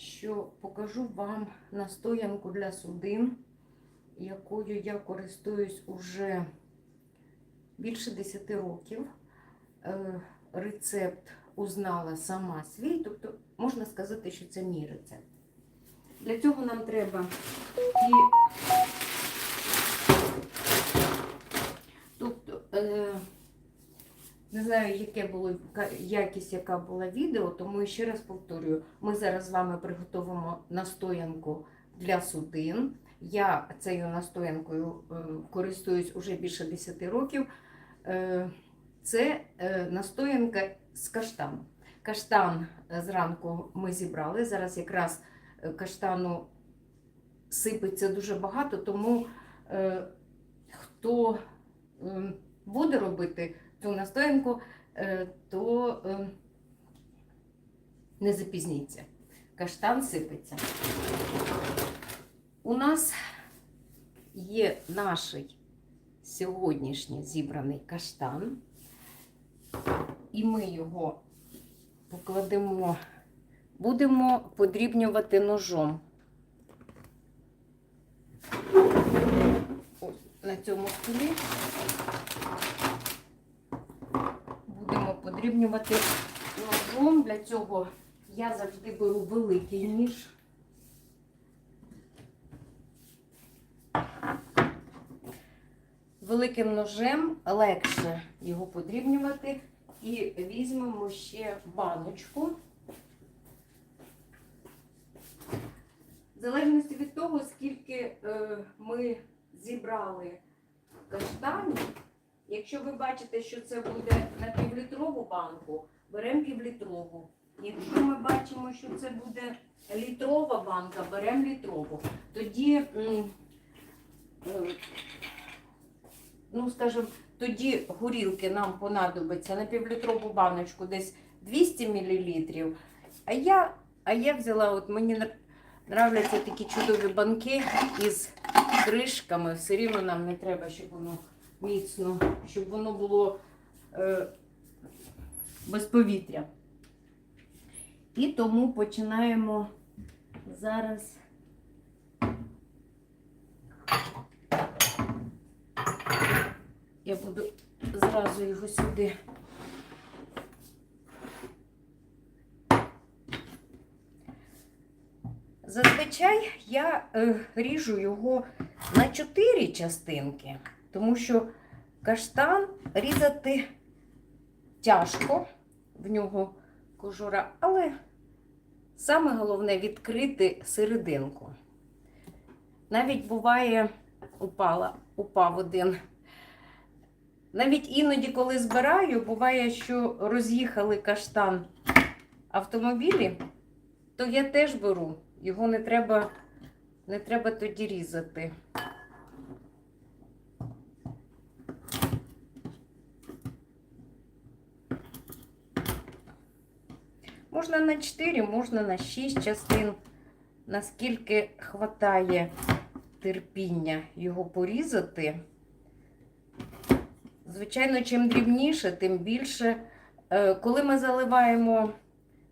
що покажу вам настоянку для судин, якою я користуюсь уже більше 10 років. Е, Рецепт узнала сама свій, тобто можна сказати, що це мій рецепт. Для цього нам треба і тобто, е, не знаю, яке було якість, яка була відео, тому ще раз повторюю, ми зараз з вами приготуємо настоянку для судин. Я цією настоянкою е, користуюсь уже більше 10 років. Е, Це е, настоянка з каштану. Каштан зранку ми зібрали. Зараз якраз каштану сипеться дуже багато, тому хто е, буде робити цю настоянку, е, то е, не запізніться. Каштан сипеться. У нас є наш сьогоднішній зібраний каштан, і ми його покладемо, будемо подрібнювати ножом. Ось на цьому столі будемо подрібнювати ножом. Для цього я завжди беру великий ніж. Великим ножем легше його подрібнювати. І візьмемо ще баночку. В залежності від того, скільки е, ми зібрали каштанів, якщо ви бачите, що це буде на півлітрову банку, беремо півлітрову. Якщо ми бачимо, що це буде літрова банка, беремо літрову. Тоді, е, ну скажімо, тоді горілки нам понадобиться на півлітрову баночку десь 200 мл. А я, а я взяла, от мені нр- нравляться такі чудові банки із кришками. Все рівно нам не треба, щоб воно міцно, щоб воно було е, без повітря. І тому починаємо зараз. Я буду зразу його сюди. Зазвичай я е, ріжу його на чотири частинки, тому що каштан різати тяжко, в нього кожура, але саме головне відкрити серединку. Навіть буває, упала, упав один. Навіть іноді, коли збираю, буває, що роз'їхали каштан автомобілі, то я теж беру. Його не треба, не треба тоді різати. Можна на 4, можна на 6 частин, наскільки хватає терпіння його порізати. Звичайно, чим дрібніше, тим більше. Е, Коли ми заливаємо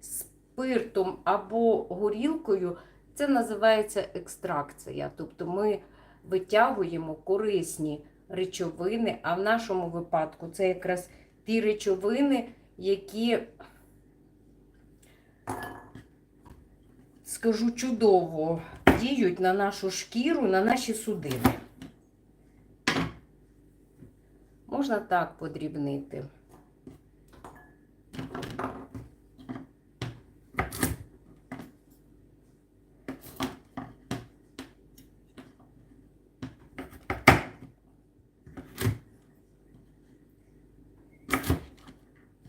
спиртом або горілкою, це називається екстракція. Тобто ми витягуємо корисні речовини, а в нашому випадку це якраз ті речовини, які, скажу, чудово діють на нашу шкіру, на наші судини. Можна так подрібнити.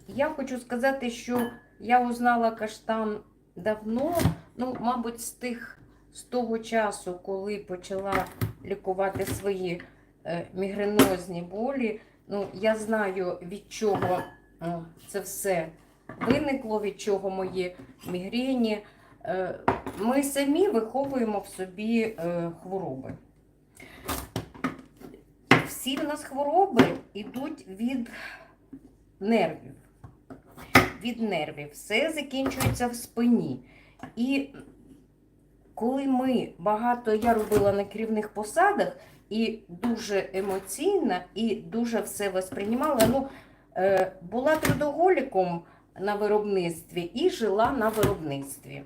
Я хочу сказати, що я узнала каштан давно, ну, мабуть, з тих з того часу, коли почала лікувати свої е, мігренозні болі. Ну, я знаю, від чого е, це все виникло, від чого мої мігрені. Е, Ми самі виховуємо в собі е, хвороби. Всі в нас хвороби йдуть від нервів. Від нервів. Все закінчується в спині. І коли ми багато, я робила на керівних посадах і дуже емоційна, і дуже все восприймала. Ну, е, була трудоголіком на виробництві і жила на виробництві.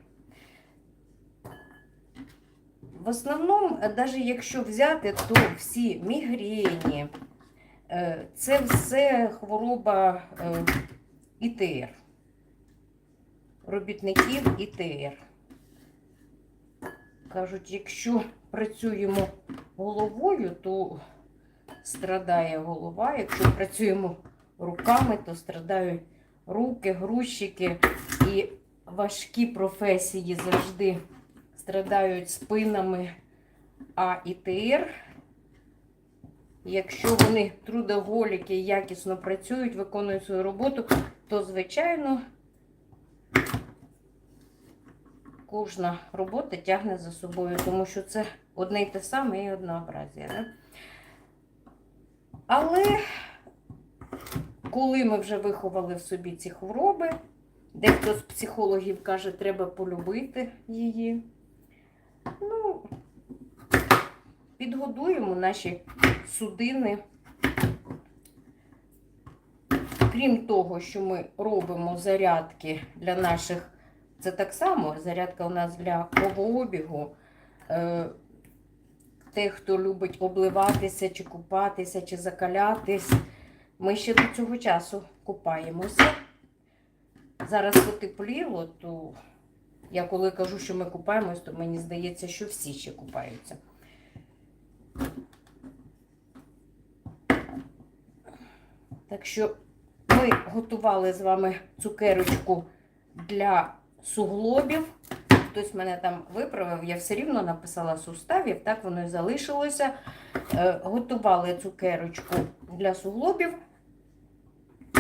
В основному, навіть якщо взяти, то всі мігрені, е, це все хвороба е, ІТР, робітників ІТР. Кажуть, якщо працюємо головою, то страдає голова. Якщо працюємо руками, то страдають руки, грузчики і важкі професії завжди страдають спинами. А ІТР, якщо вони трудоголіки якісно працюють, виконують свою роботу, то, звичайно, кожна робота тягне за собою, тому що це одне й те саме і однообразія. Да? Але коли ми вже виховали в собі ці хвороби, дехто з психологів каже, треба полюбити її. Ну, підгодуємо наші судини. Крім того, що ми робимо зарядки для наших, це так само зарядка у нас для кровообігу. Е, Те, хто любить обливатися, чи купатися, чи закалятись, ми ще до цього часу купаємося. Зараз потепліло, то я коли кажу, що ми купаємось, то мені здається, що всі ще купаються. Так що ми готували з вами цукерочку для суглобів. Хтось мене там виправив, я все рівно написала суставів, так воно і залишилося. Е, готували цукерочку для суглобів.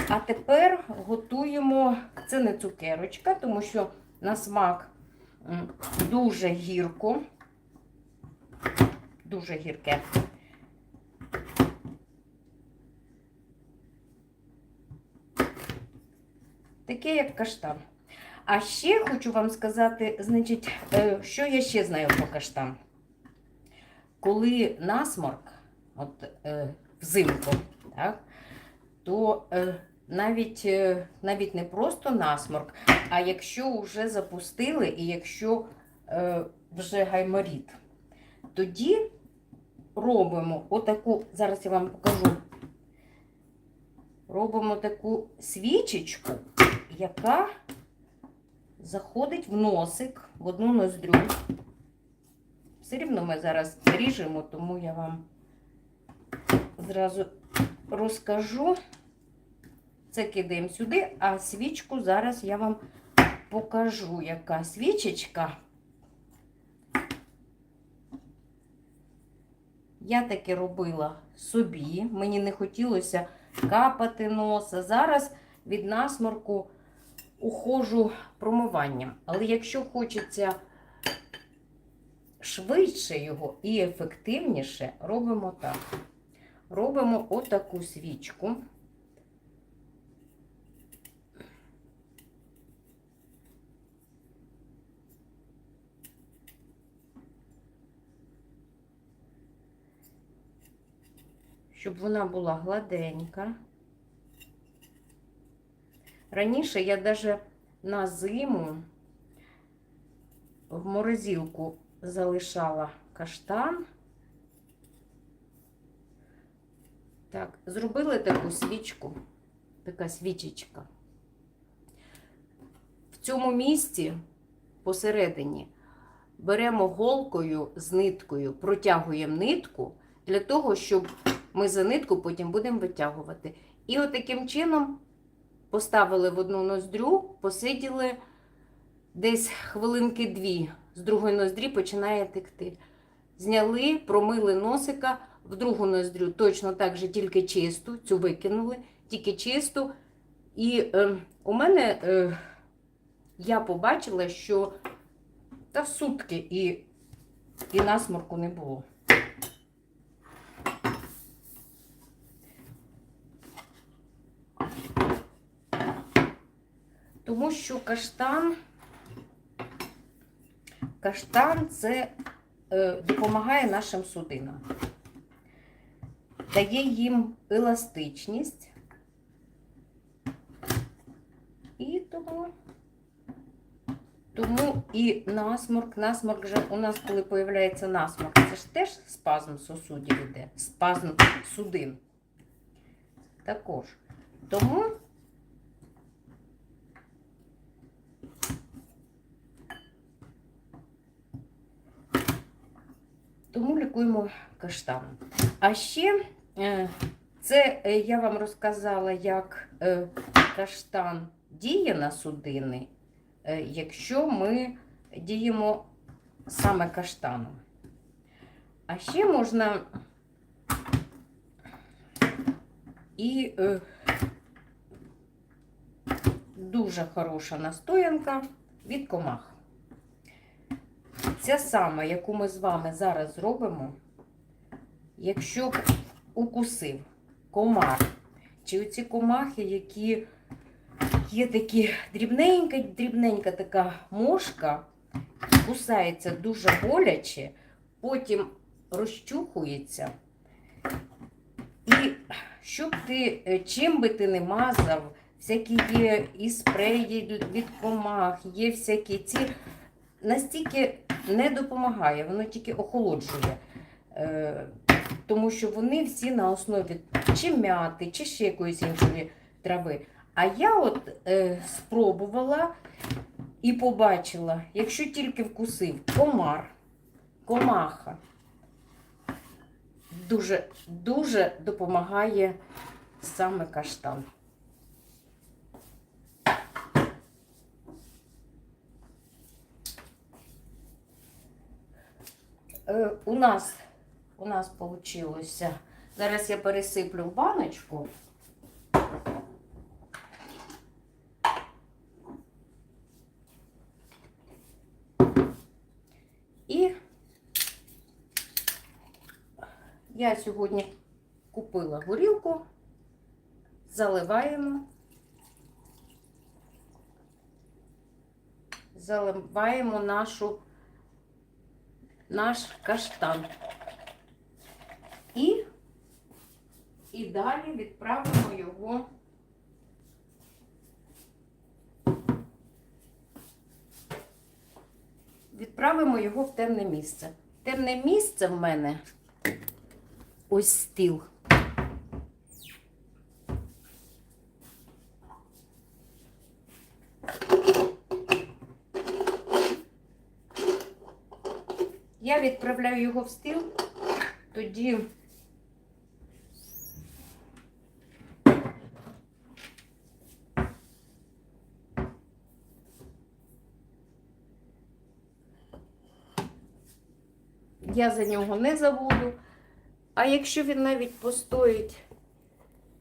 А тепер готуємо, це не цукерочка, тому що на смак дуже гірко, дуже гірке. Таке, як каштан. А ще хочу вам сказати, значить, е, що я ще знаю про каштан. Коли насморк, от е, взимку, так, то е, навіть, навіть не просто насморк, а якщо вже запустили і якщо вже гайморіт, тоді робимо отаку, зараз я вам покажу, робимо таку свічечку, яка заходить в носик, в одну ноздрю. Все рівно ми зараз ріжемо, тому я вам зразу розкажу. Це кидаємо сюди, а свічку зараз я вам покажу, яка свічечка. Я таке робила собі, мені не хотілося капати носа. Зараз від насморку ухожу промиванням. Але якщо хочеться швидше його і ефективніше, робимо так. Робимо отаку свічку. Щоб вона була гладенька. Раніше я навіть на зиму в морозилку залишала каштан. Так, зробили таку свічку, така свічечка. В цьому місці посередині беремо голкою з ниткою, протягуємо нитку для того, щоб ми за нитку потім будемо витягувати. І от чином поставили в одну ноздрю, посиділи десь хвилинки дві. З другої ноздрі починає текти. Зняли, промили носика в другу ноздрю, точно так же, тільки чисту, цю викинули, тільки чисту. І е, у мене е, я побачила, що та сутки і, і насморку не було. Тому що каштан Каштан це е, допомагає нашим судинам, дає їм еластичність. І тому, тому і насморк, насморк же у нас, коли появляється насморк, це ж теж спазм сосудів іде, спазм судин. Також. Тому Тому лікуємо каштаном. А ще е, це е, я вам розказала, як е, каштан діє на судини, якщо ми діємо саме каштаном. А ще можна і дуже хороша настоянка від комах. Ця сама, яку ми з вами зараз зробимо, якщо б укусив комар, чи оці комахи, які є такі дрібненька, дрібненька така мошка, кусається дуже боляче, потім розчухується. І щоб ти, е, чим би ти не мазав, всякі є і спреї від комах, є всякі ці настільки не допомагає, воно тільки охолоджує. Е, тому що вони всі на основі чи м'яти, чи ще якоїсь іншої трави. А я от е, спробувала і побачила, якщо тільки вкусив комар, комаха, дуже, дуже допомагає саме каштан. У нас у нас получилося. Зараз я пересиплю в баночку. І я сьогодні купила горілку, заливаємо, заливаємо нашу наш каштан. І, і далі відправимо його. Відправимо його в темне місце. Темне місце в мене ось стіл. Я відправляю його в стіл, тоді я за нього не забуду. А якщо він навіть постоїть,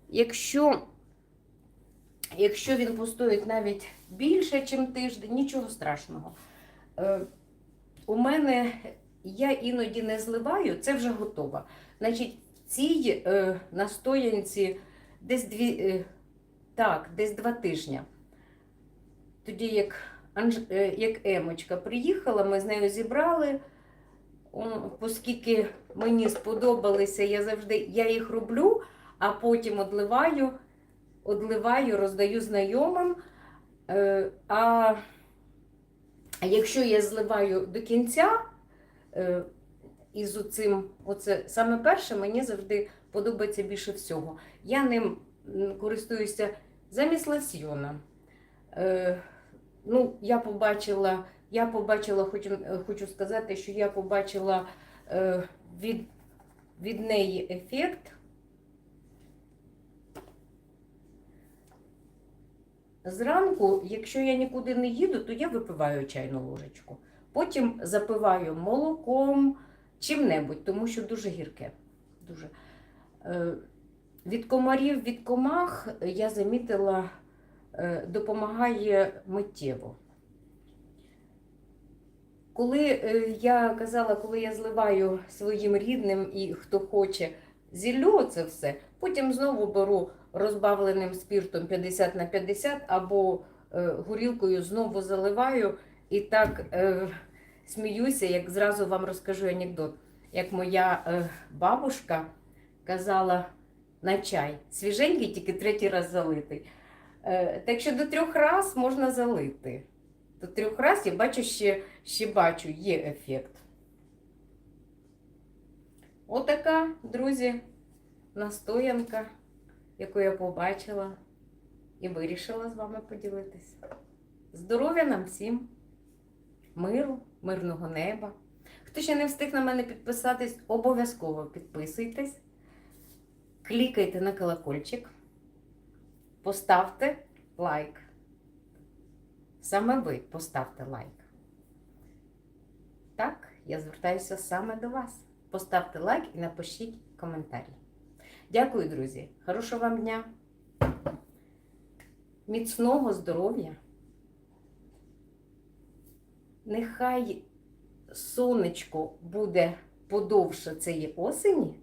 якщо, якщо він постоїть навіть більше, ніж тиждень, нічого страшного. Е, у мене я іноді не зливаю, це вже готово. Значить, в цій е, настоянці десь дві, е, так, десь два тижні. Тоді, як, Анж, е, як Емочка приїхала, ми з нею зібрали. Оскільки мені сподобалися, я завжди я їх роблю, а потім одливаю, одливаю, роздаю знайомим. Е, а якщо я зливаю до кінця із оцим, оце саме перше, мені завжди подобається більше всього. Я ним користуюся замість лосьйона. Е, ну, я побачила, я побачила, хочу, хочу сказати, що я побачила е, від, від неї ефект. Зранку, якщо я нікуди не їду, то я випиваю чайну ложечку. Потім запиваю молоком, чим-небудь, тому що дуже гірке. Дуже. Е, Від комарів, від комах я замітила, е, допомагає миттєво. Коли е, я казала, коли я зливаю своїм рідним і хто хоче зіллю це все, потім знову беру розбавленим спіртом 50 на 50 або горілкою знову заливаю і так е, сміюся, як зразу вам розкажу анекдот. Як моя е, бабушка казала на чай, свіженький, тільки третій раз залитий. Е, так що до трьох раз можна залити. До трьох раз я бачу ще, ще бачу, є ефект. Отака, друзі, настоянка, яку я побачила і вирішила з вами поділитися. Здоров'я нам всім, миру, мирного неба. Хто ще не встиг на мене підписатись, обов'язково підписуйтесь, клікайте на колокольчик, поставте лайк. Саме ви поставте лайк. Так, я звертаюся саме до вас. Поставте лайк і напишіть коментарі. Дякую, друзі. Хорошого вам дня. Міцного здоров'я. Нехай сонечко буде подовше цієї осені.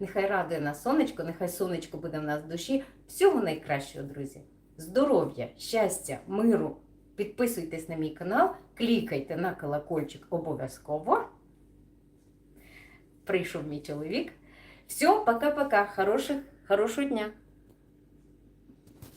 Нехай радує нас сонечко, нехай сонечко буде в нас в душі. Всього найкращого, друзі. Здоров'я, щастя, миру. Підписуйтесь на мій канал, клікайте на колокольчик обов'язково. Прийшов мій чоловік. Все, пока-пока. Хороших, хорошого дня.